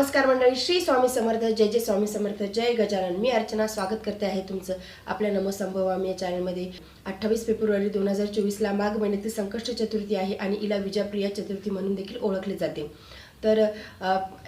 नमस्कार मंडळी श्री स्वामी समर्थ जय जय स्वामी समर्थ जय गजानन. मी अर्चना स्वागत करते आहे तुमचं आपल्या नमोसंभवामी या चॅनलमध्ये. अठ्ठावीस फेब्रुवारी दोन हजार चोवीसला माघ महिन्यातील संकष्ट चतुर्थी आहे आणि इला विजयप्रिया चतुर्थी म्हणून देखील ओळखले जाते. तर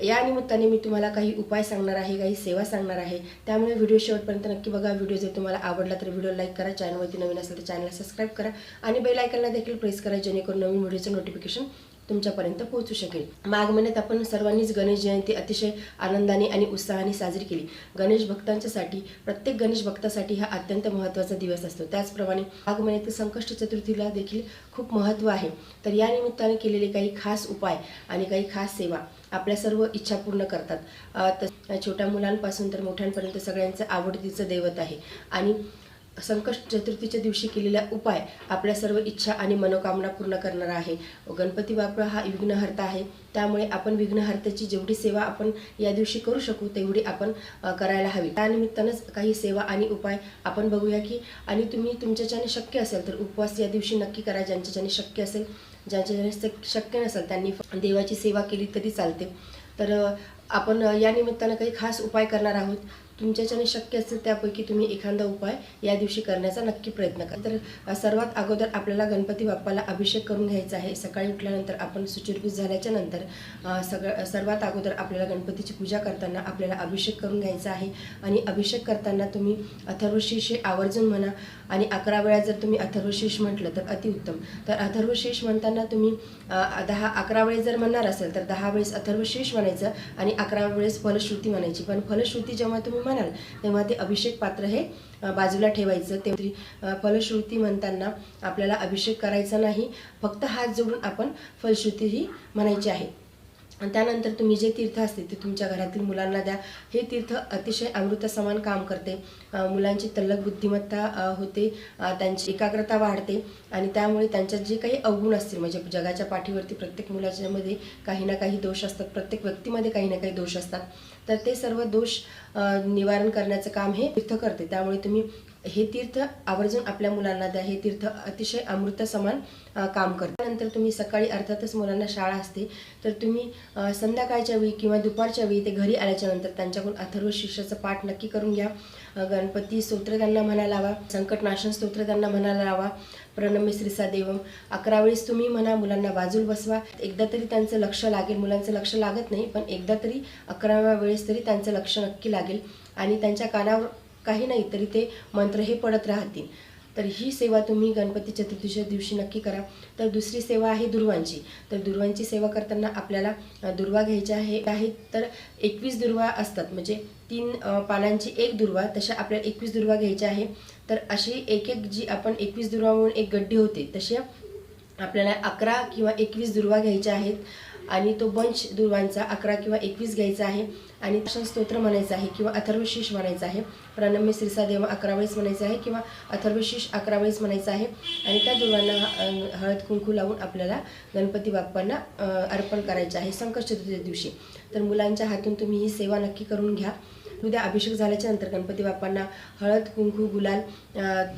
या निमित्ताने मी तुम्हाला काही उपाय सांगणार आहे काही सेवा सांगणार आहे. त्यामुळे व्हिडिओ शेवटपर्यंत नक्की बघा. व्हिडिओ जर तुम्हाला आवडला तर व्हिडिओ लाईक करा चॅनलवरती नवीन असेल तर चॅनलला सबस्क्राईब करा आणि बेल आयकनला देखील प्रेस करा जेणेकरून नवीन व्हिडिओचं नोटिफिकेशन तुमच्यापर्यंत पोहोचू शकेल. माघ महिन्यात आपण सर्वांनीच गणेश जयंती अतिशय आनंदाने आणि उत्साहाने साजरी केली. गणेश भक्तांच्यासाठी प्रत्येक गणेश भक्तासाठी हा अत्यंत महत्त्वाचा दिवस असतो. त्याचप्रमाणे माघ महिन्यातील संकष्ट चतुर्थीला देखील खूप महत्त्व आहे. तर या निमित्ताने केलेले काही खास उपाय आणि काही खास सेवा आपल्या सर्व इच्छा पूर्ण करतात. तर छोट्या मुलांपासून तर मोठ्यांपर्यंत सगळ्यांचं आवडतीचं दैवत आहे. आणि संकष्ट चतुर्थीच्या दिवशी केलेला उपाय आपल्या सर्व इच्छा आणि मनोकामना पूर्ण करणारा आहे. गणपती बाप्पा हा विघ्नहर्ता आहे. त्यामुळे आपण विघ्नहर्त्याची जेवढी सेवा आपण या दिवशी करू शकू तेवढी आपण करायला हवी. त्यानिमित्तानंच काही सेवा आणि उपाय आपण बघूया की आणि तुम्ही तुमच्याच्याने शक्य असेल तर उपवास या दिवशी नक्की करा. ज्यांच्याच्याने शक्य असेल ज्यांच्याच्याने शक्य नसेल त्यांनी देवाची सेवा केली तरी चालते. तर आपण या निमित्तानं काही खास उपाय करणार आहोत. तुमच्याच्याने शक्य असेल त्यापैकी तुम्ही एखादा उपाय या दिवशी करण्याचा नक्की प्रयत्न करा. तर सर्वात अगोदर आपल्याला गणपती बाप्पाला अभिषेक करून घ्यायचा आहे. सकाळी उठल्यानंतर आपण सुचिरभूत झाल्याच्यानंतर सगळं सर्वात अगोदर आपल्याला गणपतीची पूजा करताना आपल्याला अभिषेक करून घ्यायचा आहे. आणि अभिषेक करताना तुम्ही अथर्वशीष हे आवर्जून म्हणा आणि अकरा वेळा जर तुम्ही अथर्वशीष म्हटलं तर अतिउत्तम तर अथर्वशीष म्हणताना तुम्ही दहा अकरा वेळेस जर म्हणणार असेल तर दहा वेळेस अथर्वशीष म्हणायचं आणि अकरा वेळेस फलश्रुती म्हणायची. पण फलश्रुती जेव्हा तुम्ही म्हणाल. तेव्हा ते अभिषेक पात्र हे बाजूला ठेवायचं. ते फलश्रुती म्हणताना आपल्याला अभिषेक करायचा नाही. फक्त हात जोडून आपण फलश्रुती ही म्हणायची आहे. त्यानंतर तुम्ही जे तीर्थ असते ते तुमच्या घरातील मुलांना द्या. हे तीर्थ अतिशय अमृतासमान काम करते. मुलांची तल्लक बुद्धिमत्ता होते. त्यांची एकाग्रता वाढते. आणि त्यामुळे त्यांच्यात जे काही अवगुण असतील म्हणजे जगाच्या पाठीवरती प्रत्येक मुलाच्यामध्ये काही ना काही दोष असतात. प्रत्येक व्यक्तीमध्ये काही ना काही दोष असतात. तर ते सर्व दोष निवारण करण्याचं काम हे तीर्थ करते. त्यामुळे तुम्ही हे तीर्थ आवर्जून आपल्या मुलांना द्या. हे तीर्थ अतिशय अमृतासमान काम करते. त्यानंतर तुम्ही सकाळी अर्थातच मुलांना शाळा असते. तर तुम्ही संध्याकाळच्या वेळी किंवा दुपारच्या वेळी ते घरी आल्याच्यानंतर त्यांच्याकडून अथर्व शिष्याचं पाठ नक्की करून घ्या. गणपती स्तोत्र त्यांना म्हणायला लावा. संकटनाशन स्तोत्र त्यांना म्हणायला लावा. प्रणमे श्रीसा देवम. अकरा वेळेस तुम्ही म्हणा मुलांना बाजूला बसवा. एकदा तरी त्यांचं लक्ष लागेल. मुलांचं लक्ष लागत नाही पण एकदा तरी अकराव्या वेळेस तरी त्यांचं लक्ष नक्की लागेल. आणि त्यांच्या कानावर काही नाही तरी ते मंत्र हे पडत राहतील. तर ही सेवा तुम्ही गणपती चतुर्थीच्या दिवशी नक्की करा. तर दुसरी सेवा आहे दुर्वांची. तर दुर्वांची सेवा करताना आपल्याला दुर्वा घ्यायच्या आहे आहेत तर एकवीस दुर्वा असतात. म्हणजे तीन पानांची एक दुर्वा तशा आपल्याला एकवीस दुर्वा घ्यायच्या आहे. तर अशी एक एक जी आपण एकवीस दुर्वा म्हणून एक गड्डी होते तशी आपल्याला अकरा किंवा एकवीस दुर्वा घ्यायच्या आहेत. आणि तो बंच दुर्वांचा अकरा किंवा एकवीस घ्यायचा आहे. आणि दर्शन स्तोत्र म्हणायचं आहे किंवा अथर्वशीष म्हणायचं आहे. प्रणम्य श्रीसादेव अकरा वेळेस म्हणायचं आहे किंवा अथर्वशीष अकरा वेळेस म्हणायचं आहे. आणि त्या दुर्वांना हळद कुंकू लावून आपल्याला गणपती बाप्पांना अर्पण करायचं आहे संकट चतुर्थीच्या दिवशी. तर मुलांच्या हातून तुम्ही ही सेवा नक्की करून घ्या. उद्या अभिषेक झाल्याच्यानंतर गणपती बाप्पांना हळद कुंकू गुलाल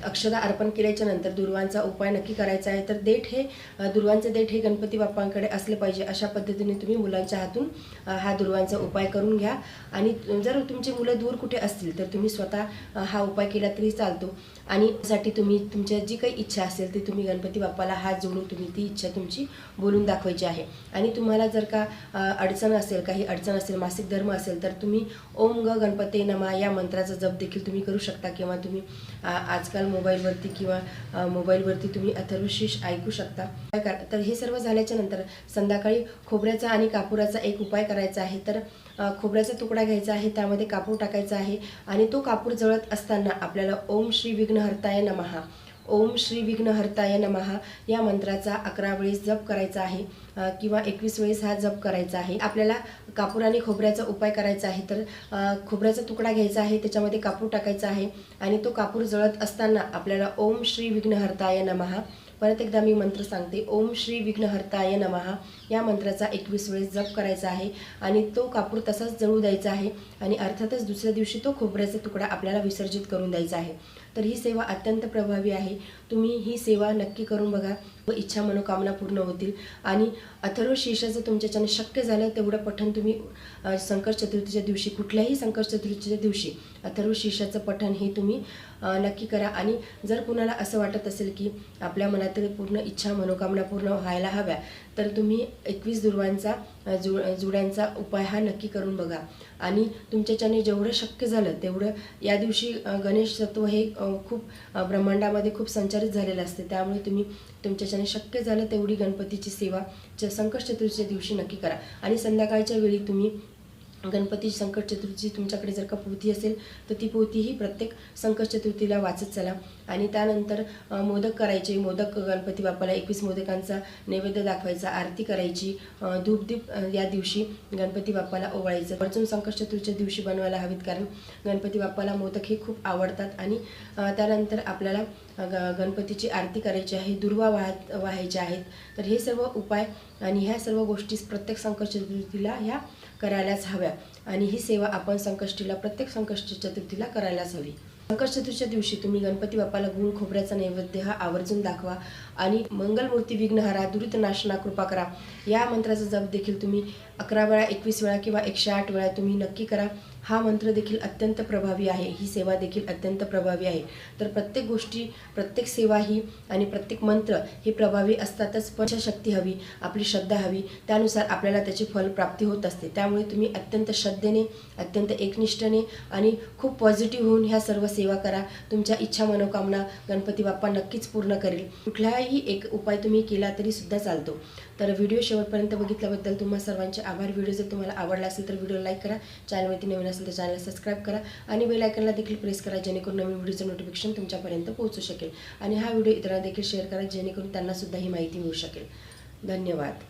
अक्षदा अर्पण केल्याच्यानंतर दुर्वांचा उपाय नक्की करायचा आहे. तर देठ हे दुर्वांचे देठ हे गणपती बाप्पांकडे असले पाहिजे अशा पद्धतीने तुम्ही मुलांच्या हातून हा दुर्वांचा उपाय करून घ्या. आणि जर तुमची मुलं दूर कुठे असतील तर तुम्ही स्वतः हा उपाय केला तरी चालतो. आणि साठी तुम्ही तुमच्या जी काही इच्छा असेल ती तुम्ही गणपती बाप्पाला हात जोडून तुम्ही ती इच्छा तुमची बोलून दाखवायची आहे. आणि तुम्हाला जर का अडचण असेल काही अडचण असेल मासिक धर्म असेल तर तुम्ही ओम ग गणपती नमा या मंत्राचा जप देखील तुम्ही करू शकता किंवा तुम्ही आजकाल मोबाईलवरती किंवा मोबाईलवरती तुम्ही अथर्वशीष ऐकू शकता. तर हे सर्व झाल्याच्यानंतर संध्याकाळी खोबऱ्याचा आणि कापुराचा एक उपाय करायचा आहे. तर खोबऱ्याचा तुकडा घ्यायचा आहे त्यामध्ये कापूर टाकायचा आहे आणि तो कापूर जळत असताना आपल्याला ओम श्री विघ्नहर्ताय नमहा ओम श्री विघ्नहर्ताय नमहा या मंत्राचा अकरा वेळेस जप करायचा आहे किंवा एकवीस वेळेस हा जप करायचा आहे. आपल्याला कापूर आणि खोबऱ्याचा उपाय करायचा आहे तर खोबऱ्याचा तुकडा घ्यायचा आहे त्याच्यामध्ये कापूर टाकायचा आहे आणि तो कापूर जळत असताना आपल्याला ओम श्री विघ्नहर्ताय नमहा परत एकदा मी मंत्र सांगते. ओम श्री विघ्नहर्ताय नमहा या मंत्राचा एकवीस वेळेस जप करायचा आहे आणि तो कापूर तसाच जळू द्यायचा आहे आणि अर्थातच दुसऱ्या दिवशी तो खोबऱ्याचा तुकडा आपल्याला विसर्जित करून द्यायचा आहे. तर ही सेवा अत्यंत प्रभावी आहे. तुम्ही ही सेवा नक्की करून बघा. व इच्छा मनोकामना पूर्ण होतील. आणि अथर्व शीर्षाचं तुमच्याच्याने शक्य झालं तेवढं पठण तुम्ही अ, संकट चतुर्थीच्या दिवशी कुठल्याही संकट चतुर्थीच्या दिवशी अथर्व शीर्षाचं पठण हे तुम्ही नक्की करा. आणि जर कुणाला असं वाटत असेल की आपल्या मनातील पूर्ण इच्छा मनोकामना पूर्ण व्हायला हव्या तर तुम्ही एकवीस दुर्वांचा जुळ जु जुड्यांचा उपाय हा नक्की करून बघा. आणि तुमच्याच्याने जेवढं शक्य झालं तेवढं या दिवशी गणेश तत्व हे खूप ब्रह्मांडामध्ये खूप संचारित झालेलं असते. त्यामुळे तुम्ही तुमच्याच्याने शक्य झालं तेवढी गणपतीची सेवा च संकट चतुर्थीच्या दिवशी नक्की करा. आणि संध्याकाळच्या वेळी तुम्ही गणपती संकट चतुर्थी तुमच्याकडे जर का पोथी असेल तर ती पोथी ही प्रत्येक संकट चतुर्थीला वाचत चला. आणि त्यानंतर मोदक करायचे. मोदक गणपती बाप्पाला एकवीस मोदकांचा नैवेद्य दाखवायचा आरती करायची. धूपदीप या दिवशी गणपती बाप्पाला ओवाळायचं. अर्जुन संकट चतुर्थीच्या दिवशी बनवायला हवीत कारण गणपती बाप्पाला मोदक हे खूप आवडतात. आणि त्यानंतर आपल्याला ग गणपतीची आरती करायची आहे दुर्वा वाहत व्हायच्या आहेत. तर हे सर्व उपाय आणि ह्या सर्व गोष्टी प्रत्येक संकट चतुर्थीला ह्या करायलाच हव्या. आणि ही सेवा आपण संकष्टीला प्रत्येक संकष्ट चतुर्थीला करायलाच हवी. संकट चतुर्थीच्या दिवशी तुम्ही गणपती बाप्पाला गुळ खोबऱ्याचा नैवेद्य हा आवर्जून दाखवा आणि मंगलमूर्ती विघ्नहारा दुरित नाशना कृपा करा. या मंत्राचा जप देखील तुम्ही अकरा वेळा एकवीस वेळा किंवा एकशे आठ वेळा तुम्ही नक्की करा. हा मंत्र देखील अत्यंत प्रभावी आहे. ही सेवा देखील अत्यंत प्रभावी आहे. तर प्रत्येक गोष्टी प्रत्येक सेवा ही आणि प्रत्येक मंत्र हे प्रभावी असतातच पण शक्ती हवी आपली श्रद्धा हवी. त्यानुसार आपल्याला त्याची फल प्राप्ती होत असते. त्यामुळे तुम्ही अत्यंत श्रद्धेने अत्यंत एकनिष्ठेने आणि खूप पॉझिटिव्ह होऊन ह्या सर्व सेवा करा. तुमच्या इच्छा मनोकामना गणपती बाप्पा नक्कीच पूर्ण करेल. कुठलाही एक उपाय तुम्ही केला तरी सुद्धा चालतो. तर व्हिडिओ शेवटपर्यंत बघितल्याबद्दल तुम्हा सर्वांचे आभार. व्हिडिओ जर तुम्हाला आवडला असेल तर व्हिडिओ लाईक करा. चॅनलवरती नवीन असेल तर चॅनल सबस्क्राईब करा आणि बेल आयकनला देखील प्रेस करा जेणेकरून नवीन व्हिडिओचं नोटिफिकेशन तुमच्यापर्यंत पोहोचू शकेल. आणि हा व्हिडिओ इतरांना देखील शेअर करा जेणेकरून त्यांनासुद्धा ही माहिती मिळू शकेल. धन्यवाद.